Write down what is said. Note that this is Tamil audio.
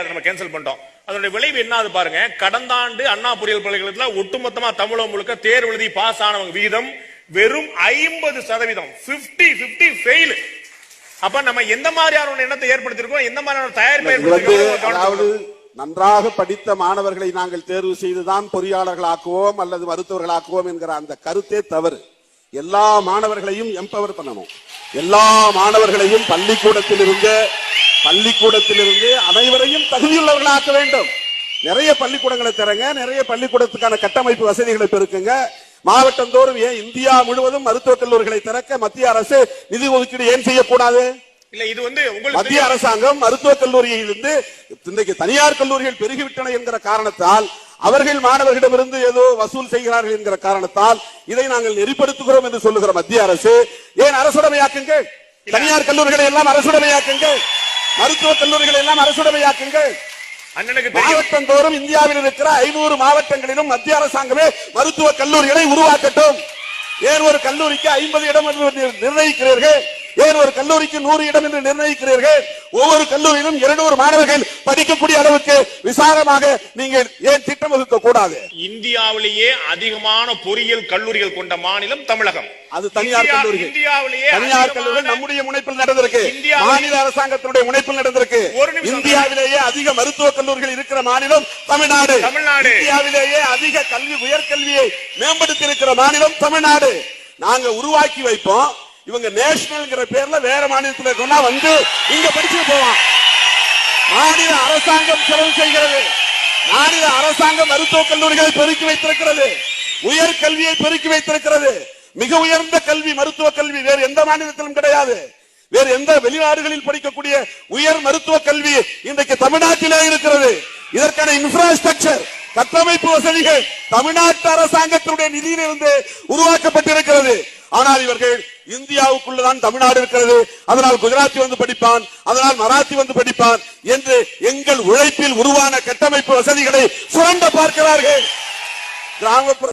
அதை நம்ம கேன்சல் பண்ணிட்டோம். அதனுடைய விளைவு என்னது பாருங்க. கடந்த ஆண்டு அண்ணா பொறியியல் பல்கலைக்கழகத்துல ஒட்டுமொத்தமா தமிழகம் முழுக்க தேர்வு எழுதி பாஸ் ஆனவங்க வீதம் வெறும் ஐம்பது சதவீதம். 50 50 ஃபெயில் அப்ப நம்ம எந்த மாதிரியான எண்ணத்தை ஏற்படுத்திருக்கோம் எந்த மாதிரியான தயாரிப்பை ஏற்படுத்திருக்கோம் நன்றாக படித்த மாணவர்களை நாங்கள் தேர்வு செய்துதான் பொறியாளர்களாக்குவோம் அல்லது மருத்துவர்களாக்குவோம் என்கிற அந்த கருத்தே தவறு. எல்லா மாணவர்களையும் எம்பவர் பண்ணணும். எல்லா மாணவர்களையும் பள்ளிக்கூடத்தில் இருந்து பள்ளிக்கூடத்தில் இருந்து அனைவரையும் தகுதியுள்ளவர்களாக்க வேண்டும். நிறைய பள்ளிக்கூடங்களை தரங்க நிறைய பள்ளிக்கூடத்துக்கான கட்டமைப்பு வசதிகளை பெருக்குங்க. மாவட்டம் தோறும் ஏன் இந்தியா முழுவதும் மருத்துவக் கல்லூரிகளை திறக்க மத்திய அரசு நிதி ஒதுக்கீடு ஏன் செய்யக்கூடாது? இல்ல இது வந்து மத்திய. அரசாங்கம் மருத்துவக் கல்லூரியிலிருந்து இன்றைக்கு தனியார் கல்லூரிகள் பெருகிவிட்டன என்கிற காரணத்தால் அவர்கள் மாணவர்களிடமிருந்து ஏதோ வசூல் செய்கிறார்கள் என்கிற காரணத்தால் இதை நாங்கள் நெறிப்படுத்துகிறோம் என்று சொல்லுகிற மத்திய அரசு ஏன் அரசுடைமையாக்குங்கள்? தனியார் கல்லூரிகளை எல்லாம் அரசுடைமையாக்குங்கள். மருத்துவக் கல்லூரிகளை எல்லாம் அரசுடைமையாக்குங்கள். மாவட்டம் தோறும் இந்தியாவில் இருக்கிற ஐநூறு மாவட்டங்களிலும் மத்திய அரசாங்கமே மருத்துவ கல்லூரிகளை உருவாக்கட்டும். ஏன் ஒரு கல்லூரிக்கு ஐம்பது இடம் நிர்ணயிக்கிறீர்கள்? ஏன் ஒரு கல்லூரிக்கு நூறு இடம் என்று நிர்ணயிக்கிறீர்கள்? ஒவ்வொரு கல்லூரியிலும் இருநூறு மாணவர்கள் படிக்கக்கூடிய அளவுக்கு விசாரமாக நீங்கள் ஏன் திட்டம் வகுக்க கூடாது இந்தியாவிலேயே அதிகமான பொறியியல் கல்லூரிகள் கொண்ட மாநிலம் தமிழகம். அது தனியார் கல்லூரிகள். இந்தியாவிலேயே தனியார் கல்லூரிகள் நம்முடைய முனைப்பில் நடந்திருக்கு. மாநில அரசாங்கத்தினுடைய முனைப்பில் நடந்திருக்கு. இந்தியாவிலேயே அதிக மருத்துவக் கல்லூரிகள் இருக்கிற மாநிலம் தமிழ்நாடு. தமிழ்நாடு. இந்தியாவிலேயே அதிக கல்வி உயர்கல்வியை மேம்படுத்தி இருக்கிற மாநிலம் தமிழ்நாடு. நாங்க உருவாக்கி வைப்போம். இவங்க நேஷனல்ங்கிற பேர்ல வேற மாநிலத்தில் இருக்கோம்னா வந்து இங்க படிச்சுட்டு போவான். மாநில அரசாங்கம் செலவு செய்கிறது. மாநில அரசாங்கம் மருத்துவக் கல்லூரிகளை பெருக்கி வைத்திருக்கிறது. உயர் கல்வியை பெருக்கி வைத்திருக்கிறது. மிக உயர்ந்த கல்வி மருத்துவ கல்வி வேறு எந்த மாநிலத்திலும் கிடையாது. வேறு எந்த வெளிநாடுகளில் படிக்கக்கூடிய உயர் மருத்துவ கல்வி இன்றைக்கு தமிழ்நாட்டிலே இருக்கிறது. இதற்கான இன்ஃப்ராஸ்ட்ரக்சர் கட்டமைப்பு வசதிகள் தமிழ்நாட்டு அரசாங்கத்தினுடைய நிதியிலிருந்து உருவாக்கப்பட்டிருக்கிறது. ஆனால் இவர்கள் இந்தியாவுக்குள்ளதான் தமிழ்நாடு இருக்கிறது. அதனால் குஜராத்தி வந்து படிப்பான். அதனால் மராத்தி வந்து படிப்பான் என்று எங்கள் உழைப்பில் உருவான கட்டமைப்பு வசதிகளை சுரண்ட பார்க்கிறார்கள். கிராமப்புற